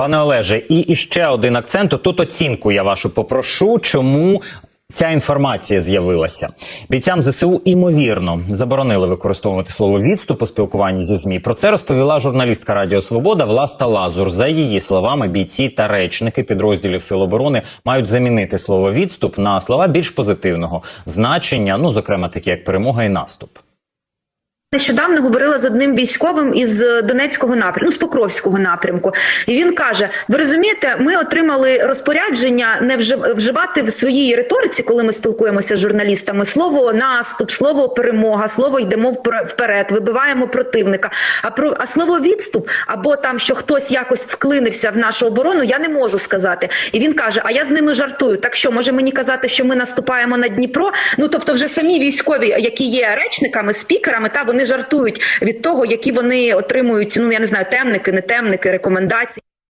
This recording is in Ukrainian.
Пане Олеже, і, і ще один акцент. Тут оцінку я вашу попрошу. Чому ця інформація з'явилася? Бійцям ЗСУ імовірно заборонили використовувати слово відступ у спілкуванні зі змі. Про це розповіла журналістка Радіо Свобода Власта Лазур. За її словами, бійці та речники підрозділів Сил оборони мають замінити слово відступ на слова більш позитивного значення, ну зокрема такі як перемога і наступ. Нещодавно говорила з одним військовим із Донецького напрямку, ну, з Покровського напрямку, і він каже: Ви розумієте, ми отримали розпорядження не вживати в своїй риториці, коли ми спілкуємося з журналістами, слово наступ, слово перемога, слово йдемо впер- вперед, вибиваємо противника. А про а слово відступ або там, що хтось якось вклинився в нашу оборону, я не можу сказати. І він каже: А я з ними жартую. Так що може мені казати, що ми наступаємо на Дніпро? Ну тобто, вже самі військові, які є речниками, спікерами, та вони жартують від того, які вони отримують. Ну я не знаю, темники, не темники, рекомендації.